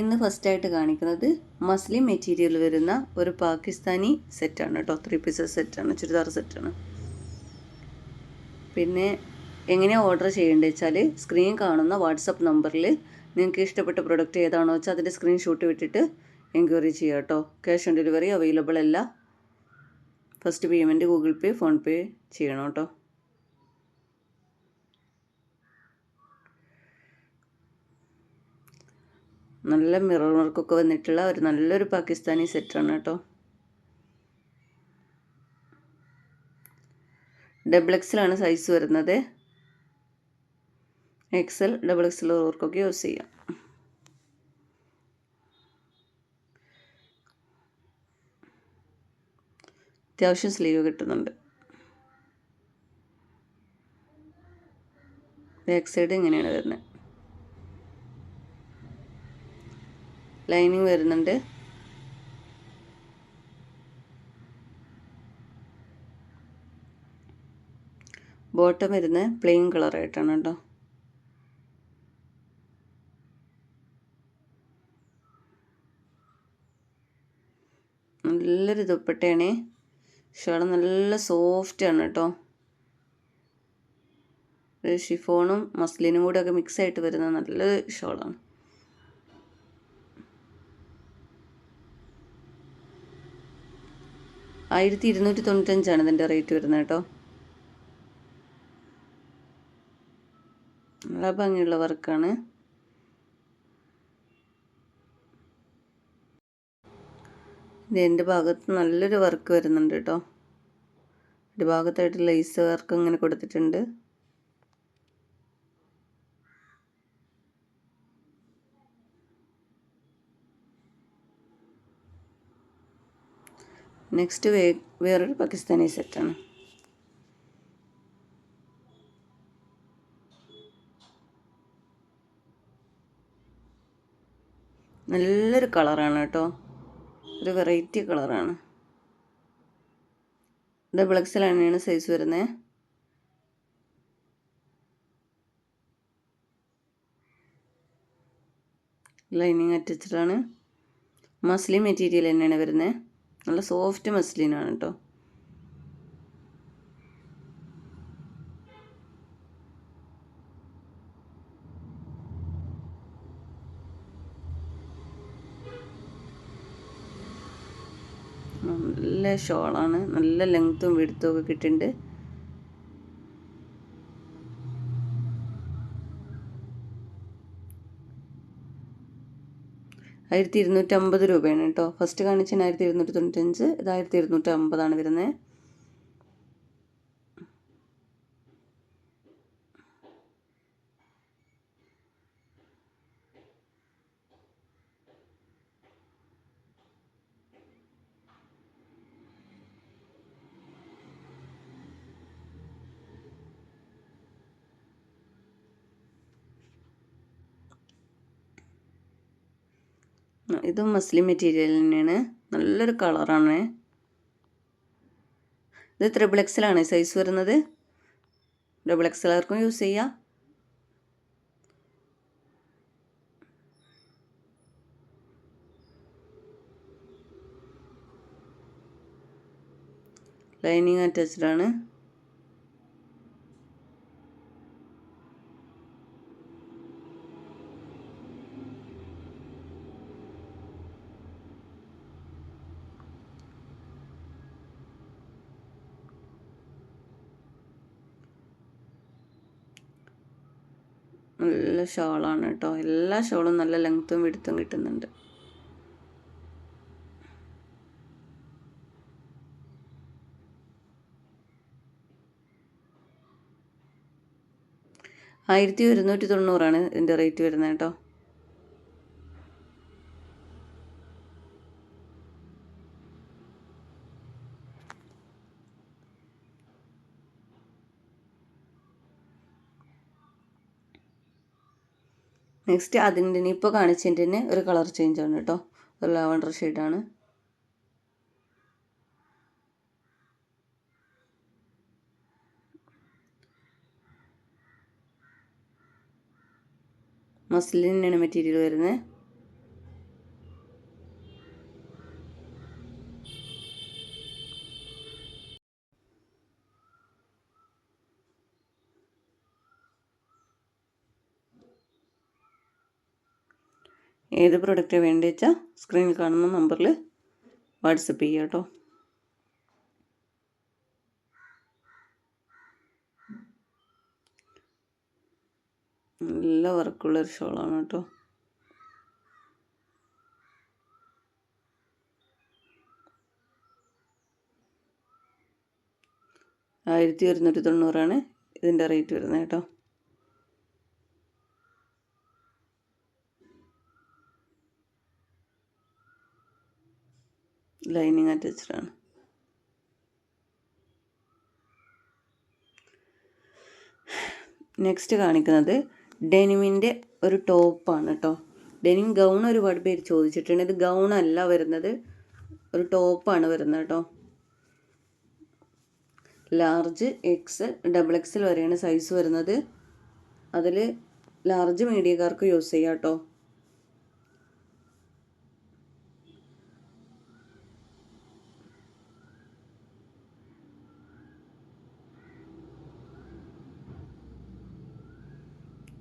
ഇന്ന് ഫസ്റ്റായിട്ട് കാണിക്കുന്നത് മസ്ലിം മെറ്റീരിയൽ വരുന്ന ഒരു പാകിസ്ഥാനി സെറ്റാണ് കേട്ടോ. ത്രീ പീസസ് സെറ്റാണ് ചുരിദാർ സെറ്റാണ് പിന്നെ എങ്ങനെയാണ് ഓർഡർ ചെയ്യേണ്ടത് വെച്ചാൽ സ്ക്രീൻ കാണുന്ന വാട്സപ്പ് നമ്പറിൽ നിങ്ങൾക്ക് ഇഷ്ടപ്പെട്ട പ്രൊഡക്റ്റ് ഏതാണോ വെച്ചാൽ അതിന്റെ സ്ക്രീൻഷോട്ട് വിട്ടിട്ട് എൻക്വയറി ചെയ്യുക കേട്ടോ. ക്യാഷ് ഓൺ ഡെലിവറി അവൈലബിൾ അല്ല. First payment Google Pay PhonePe ചെയ്യണം കേട്ടോ. നല്ല മിറർ വർക്കൊക്കെ വന്നിട്ടുള്ള ഒരു നല്ലൊരു പാകിസ്ഥാനി സെറ്റാണ് കേട്ടോ. ഡബിൾ എക്സിലാണ് സൈസ് വരുന്നത്. എക്സൽ ഡബിൾ എക്സൽ വർക്കൊക്കെ യൂസ് ചെയ്യാം. അത്യാവശ്യം സ്ലീവ് കിട്ടുന്നുണ്ട്. ബാക്ക് സൈഡ് ഇങ്ങനെയാണ് വരുന്നത്. ലൈനിങ് വരുന്നുണ്ട്. ബോട്ടം വരുന്നത് പ്ലെയിൻ കളറായിട്ടാണ് കേട്ടോ. നല്ലൊരു ദുപ്പട്ടയാണ്. ഷാൾ നല്ല സോഫ്റ്റ് ആണ് കേട്ടോ. ഷിഫോണും മസ്ലിനും കൂടെ ഒക്കെ മിക്സ് ആയിട്ട് വരുന്ന നല്ലൊരു ഷോളാണ്. ആയിരത്തി ഇരുന്നൂറ്റി തൊണ്ണൂറ്റഞ്ചാണ് ഇതിന്റെ റേറ്റ് വരുന്നത് കേട്ടോ. നല്ല ഭംഗിയുള്ള വർക്കാണ്. ഇതിന്റെ ഭാഗത്ത് നല്ലൊരു വർക്ക് വരുന്നുണ്ട് കേട്ടോ. ഒരു ഭാഗത്തായിട്ട് ലേസ് വർക്ക് ഇങ്ങനെ കൊടുത്തിട്ടുണ്ട്. നെക്സ്റ്റ് വേ വേറൊരു പാകിസ്ഥാനി സെറ്റാണ്. നല്ലൊരു കളറാണ് കേട്ടോ. ഒരു വെറൈറ്റി കളറാണ്. ഡബിൾ എക്സൽ തന്നെയാണ് സൈസ് വരുന്നത് ലൈനിങ് അറ്റച്ചിട്ടാണ് മസ്ലി മെറ്റീരിയൽ തന്നെയാണ് വരുന്നത് നല്ല സോഫ്റ്റ് മസ്ലിനാണ് കേട്ടോ നല്ല ഷോളാണ്. നല്ല ലെങ്ത്തും വിടുത്തും ഒക്കെ കിട്ടിയിട്ടുണ്ട്. ആയിരത്തി ഇരുന്നൂറ്റമ്പത് രൂപയാണ് കേട്ടോ. ഫസ്റ്റ് കാണിച്ചതിന് ആയിരത്തി ഇരുന്നൂറ്റി തൊണ്ണൂറ്റഞ്ച് ഇത് ആയിരത്തി ഇരുന്നൂറ്റമ്പതാണ് വരുന്നത്. ഇതും മസ്ലിം മെറ്റീരിയൽ തന്നെയാണ്. നല്ലൊരു കളറാണ് ഇത് ത്രിബിൾ എക്സലാണ് സൈസ് വരുന്നത്. ഡബിൾ എക്സലാർക്കും യൂസ് ചെയ്യാം. ലൈനിങ് അറ്റാച്ച്ഡ് ആണ്. നല്ല ഷോളാണ് കേട്ടോ എല്ലാ ഷോളും നല്ല ലെങ്ത്തും വിടുത്തും കിട്ടുന്നുണ്ട്. ആയിരത്തി ഒരുന്നൂറ്റി തൊണ്ണൂറാണ് ഇതിന്റെ റേറ്റ് വരുന്നത് കേട്ടോ. നെക്സ്റ്റ് അതിന്റെ ഇപ്പോൾ കാണിച്ചതിന്റെ തന്നെ ഒരു കളർ ചേഞ്ച് ആണ് കേട്ടോ ഒരു ലാവണ്ടർ ഷെയ്ഡാണ് മസ്ലിനാണ് മെറ്റീരിയൽ വരുന്നത്. ഏത് പ്രൊഡക്റ്റ് വേണ്ടി വെച്ചാൽ സ്ക്രീനിൽ കാണുന്ന നമ്പറിൽ വാട്സപ്പ് ചെയ്യുക കേട്ടോ. നല്ല വർക്കുള്ളൊരു ഷോളാണ് കേട്ടോ. ആയിരത്തി ഒരുന്നൂറ്റി തൊണ്ണൂറാണ് ഇതിന്റെ റേറ്റ് വരുന്നത് കേട്ടോ. ലൈനിങ് അറ്റാച്ച്ഡാണ്. നെക്സ്റ്റ് കാണിക്കുന്നത് ഡെനിമിന്റെ ഒരു ടോപ്പാണ് കേട്ടോ ഡെനിം ഗൗൺ ഒരുപാട് പേര് ചോദിച്ചിട്ടുണ്ട്. ഇത് ഗൗൺ അല്ല വരുന്നത് ഒരു ടോപ്പാണ് വരുന്നത് കേട്ടോ ലാർജ് എക്സ് ഡബിൾ എക്സിൽ വരെയാണ് സൈസ് വരുന്നത്. അതിൽ ലാർജ് മീഡിയക്കാർക്ക് യൂസ് ചെയ്യാം കേട്ടോ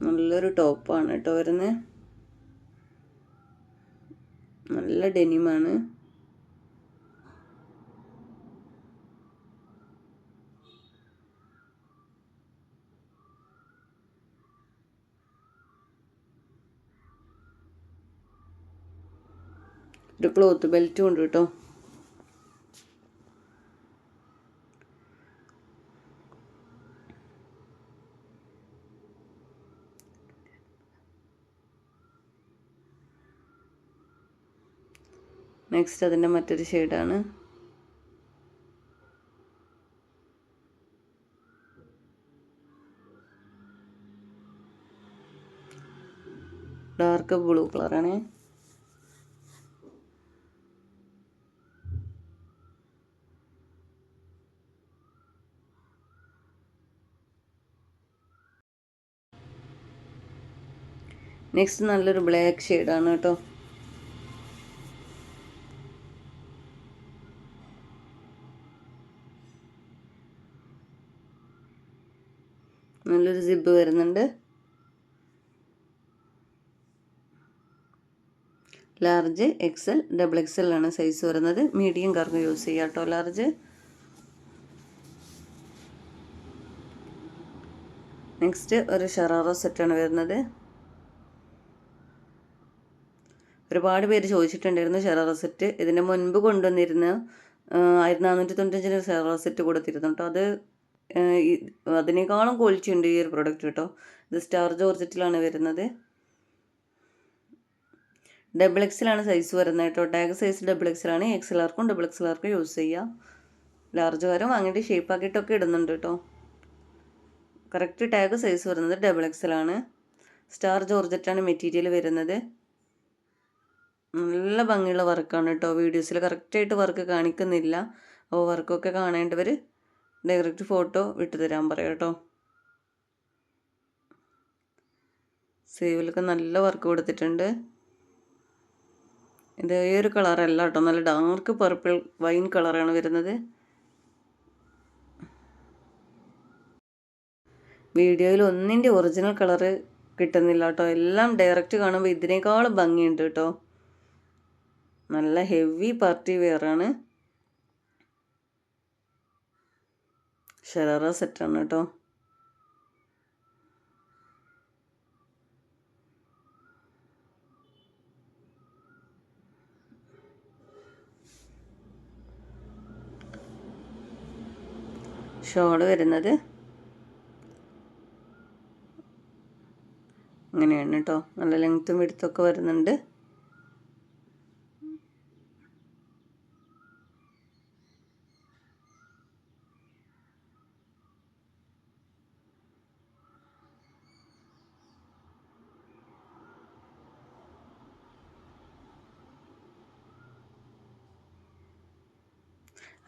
നല്ലൊരു ടോപ്പാണ് കേട്ടോ വരുന്നത് നല്ല ഡെനിമാണ്. ഒരു ക്ലോത്ത് ബെൽറ്റും ഉണ്ട് കേട്ടോ. നെക്സ്റ്റ് അതിന്റെ മറ്റൊരു ഷെയ്ഡാണ് ഡാർക്ക് ബ്ലൂ കളറാണ് നെക്സ്റ്റ് നല്ലൊരു ബ്ലാക്ക് ഷെയ്ഡാണ് കേട്ടോ. നല്ലൊരു സിബ് വരുന്നുണ്ട്. ലാർജ് എക്സൽ ഡബിൾ എക്സൽ ആണ് സൈസ് വരുന്നത്. മീഡിയം കാർക്ക് യൂസ് ചെയ്യാം കേട്ടോ ലാർജ് നെക്സ്റ്റ് ഒരു ഷറാറ സെറ്റാണ് വരുന്നത്. ഒരുപാട് പേര് ചോദിച്ചിട്ടുണ്ടായിരുന്നു ഷെറാറ സെറ്റ് ഇതിന്റെ മുൻപ് കൊണ്ടുവന്നിരുന്ന ആയിരത്തി നാനൂറ്റി തൊണ്ണൂറ്റഞ്ചിന് ഷെറാറ സെറ്റ് കൊടുത്തിരുന്നു കേട്ടോ അത് അതിനേക്കാളും ക്വാളിറ്റി ഉണ്ട് ഈ ഒരു പ്രൊഡക്റ്റ് കേട്ടോ. ഇത് സ്റ്റാർ ജോർജറ്റിലാണ് വരുന്നത്. ഡബിൾ എക്സിലാണ് സൈസ് വരുന്നത് കേട്ടോ. ടാഗ് സൈസ് ഡബിൾ എക്സിലാണ് എക്സ് എല്ലാവർക്കും ഡബിൾ എക്സ് എല്ലാവർക്കും യൂസ് ചെയ്യാം വാങ്ങിയിട്ട് ഷേപ്പ് ആക്കിയിട്ടൊക്കെ ഇടുന്നുണ്ട് കേട്ടോ. കറക്റ്റ് ടാഗ് സൈസ് വരുന്നത് ഡബിൾ എക്സിലാണ് സ്റ്റാർ ജോർജറ്റാണ് മെറ്റീരിയൽ വരുന്നത്. നല്ല ഭംഗിയുള്ള വർക്കാണ് കേട്ടോ. വീഡിയോസിൽ കറക്റ്റായിട്ട് വർക്ക് കാണിക്കുന്നില്ല. അപ്പോൾ വർക്കൊക്കെ കാണേണ്ടവർ ഡയറക്റ്റ് ഫോട്ടോ വിട്ടുതരാൻ പറയാം കേട്ടോ. സേവിലൊക്കെ നല്ല വർക്ക് കൊടുത്തിട്ടുണ്ട്. ഇത് ഈ ഒരു കളറല്ല കേട്ടോ നല്ല ഡാർക്ക് പർപ്പിൾ വൈൻ കളറാണ് വരുന്നത്. വീഡിയോയിൽ ഒന്നിന്റെ ഒറിജിനൽ കളറ് കിട്ടുന്നില്ല കേട്ടോ. എല്ലാം ഡയറക്റ്റ് കാണുമ്പോൾ ഇതിനേക്കാളും ഭംഗിയുണ്ട് കേട്ടോ. നല്ല ഹെവി പാർട്ടി വെയറാണ്. ഷെറാറ സെറ്റാണ് കേട്ടോ. ഷോൾ വരുന്നത് ഇങ്ങനെയാണ് കേട്ടോ. നല്ല ലെങ്ത്തും വിടുത്തൊക്കെ വരുന്നുണ്ട്.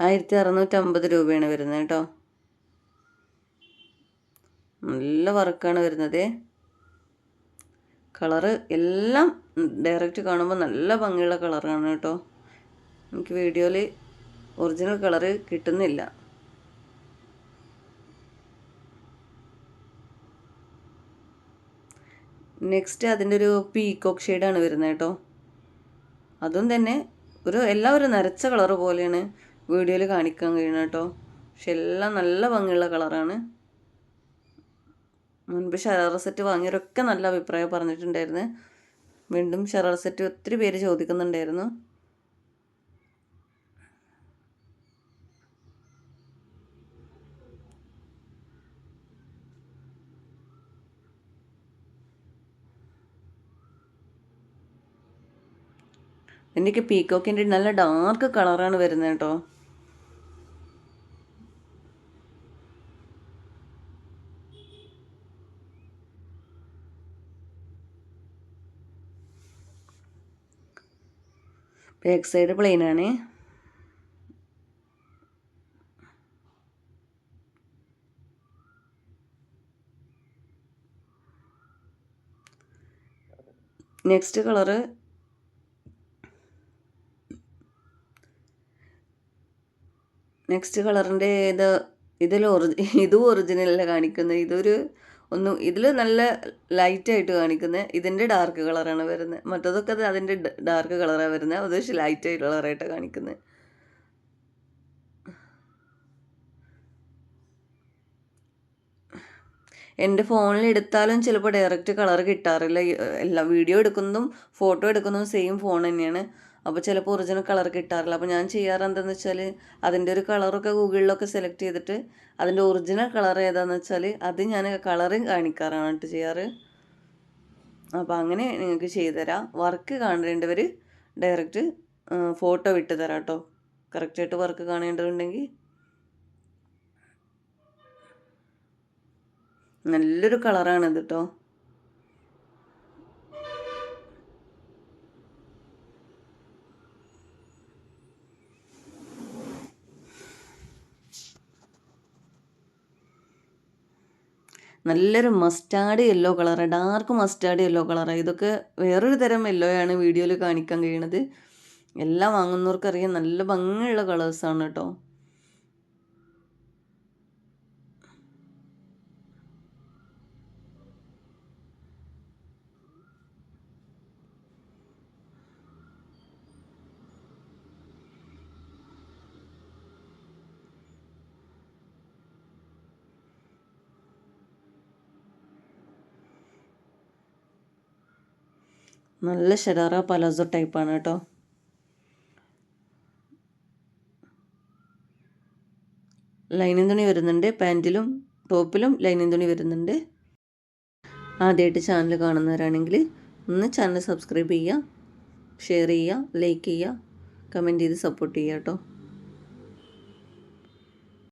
ആയിരത്തി അറുന്നൂറ്റമ്പത് രൂപയാണ് വരുന്നത് കേട്ടോ. നല്ല വർക്കാണ് വരുന്നത്. കളറ് എല്ലാം ഡയറക്റ്റ് കാണുമ്പോൾ നല്ല ഭംഗിയുള്ള കളറാണ് കേട്ടോ. എനിക്ക് വീഡിയോയിൽ ഒറിജിനൽ കളറ് കിട്ടുന്നില്ല. നെക്സ്റ്റ് അതിന്റെ ഒരു പീകോക്ക് ഷെയ്ഡാണ് വരുന്നത് കേട്ടോ. അതും തന്നെ ഒരു എല്ലാവരും നരച്ച കളറ് പോലെയാണ്. വീഡിയോയിൽ കാണിക്കാൻ കഴിയണം കേട്ടോ. പക്ഷെ എല്ലാം നല്ല ഭംഗിയുള്ള കളറാണ്. മുൻപ് ഷറാറ സെറ്റ് വാങ്ങിയവരൊക്കെ നല്ല അഭിപ്രായം പറഞ്ഞിട്ടുണ്ടായിരുന്നു. വീണ്ടും ഷറാറ സെറ്റ് ഒത്തിരി പേര് ചോദിക്കുന്നുണ്ടായിരുന്നു. എനിക്ക് പീക്കോക്കിന്റെ നല്ല ഡാർക്ക് കളറാണ് വരുന്നത് കേട്ടോ. ബാക്ക് സൈഡ് പ്ലെയിൻ ആണ്. നെക്സ്റ്റ് കളറ് നെക്സ്റ്റ് കളറിന്റെ ഇത് ഇതിൽ ഒറിജി ഇതും ഒറിജിനലല്ല കാണിക്കുന്നത്. ഇതൊരു ഒന്ന് ഇതിൽ നല്ല ലൈറ്റായിട്ട് കാണിക്കുന്നത് ഇതിന്റെ ഡാർക്ക് കളറാണ് വരുന്നത് മറ്റതൊക്കെ അത് അതിന്റെ ഡാർക്ക് കളറാണ് വരുന്നത് അത് പക്ഷേ ലൈറ്റ് ആയിട്ട് കളറായിട്ടാണ് കാണിക്കുന്നത് എന്റെ ഫോണിൽ എടുത്താലും ചിലപ്പോൾ ഡയറക്റ്റ് കളർ കിട്ടാറില്ല. എല്ലാ വീഡിയോ എടുക്കുന്നതും ഫോട്ടോ എടുക്കുന്നതും സെയിം ഫോൺ തന്നെയാണ്. അപ്പോൾ ചിലപ്പോൾ ഒറിജിനൽ കളർ കിട്ടാറില്ല. അപ്പോൾ ഞാൻ ചെയ്യാറ് എന്താണെന്ന് വെച്ചാൽ അതിന്റെ ഒരു കളറൊക്കെ ഗൂഗിളിലൊക്കെ സെലക്ട് ചെയ്തിട്ട് അതിന്റെ ഒറിജിനൽ കളർ ഏതാണെന്ന് വെച്ചാൽ അത് ഞാൻ കളറും കാണിക്കാറാണ് കേട്ടോ ചെയ്യാറ്. അപ്പോൾ അങ്ങനെ നിങ്ങൾക്ക് ചെയ്തുതരാം. വർക്ക് കാണേണ്ടവർ ഡയറക്റ്റ് ഫോട്ടോ വിട്ട് തരാം കേട്ടോ കറക്റ്റായിട്ട് വർക്ക് കാണേണ്ടതുണ്ടെങ്കിൽ നല്ലൊരു കളറാണിത് കേട്ടോ നല്ലൊരു മസ്റ്റാർഡ് യെല്ലോ കളറാണ് ഡാർക്ക് മസ്റ്റാർഡ് യെല്ലോ കളറാണ് ഇതൊക്കെ വേറൊരു തരം യെല്ലോയാണ് വീഡിയോയിൽ കാണിക്കാൻ കഴിയണത്. എല്ലാം വാങ്ങുന്നവർക്കറിയാം. നല്ല ഭംഗിയുള്ള കളേഴ്സാണ് കേട്ടോ നല്ല ഷരാറ പലാസോ ടൈപ്പാണ് കേട്ടോ. ലൈനിങ് തുണി വരുന്നുണ്ട് പാന്റിലും ടോപ്പിലും ലൈനിങ് തുണി വരുന്നുണ്ട്. ആദ്യമായിട്ട് ചാനൽ കാണുന്നവരാണെങ്കിൽ ഒന്ന് ചാനൽ സബ്സ്ക്രൈബ് ചെയ്യുക ഷെയർ ചെയ്യുക ലൈക്ക് ചെയ്യുക കമന്റ് ചെയ്ത് സപ്പോർട്ട് ചെയ്യുക കേട്ടോ.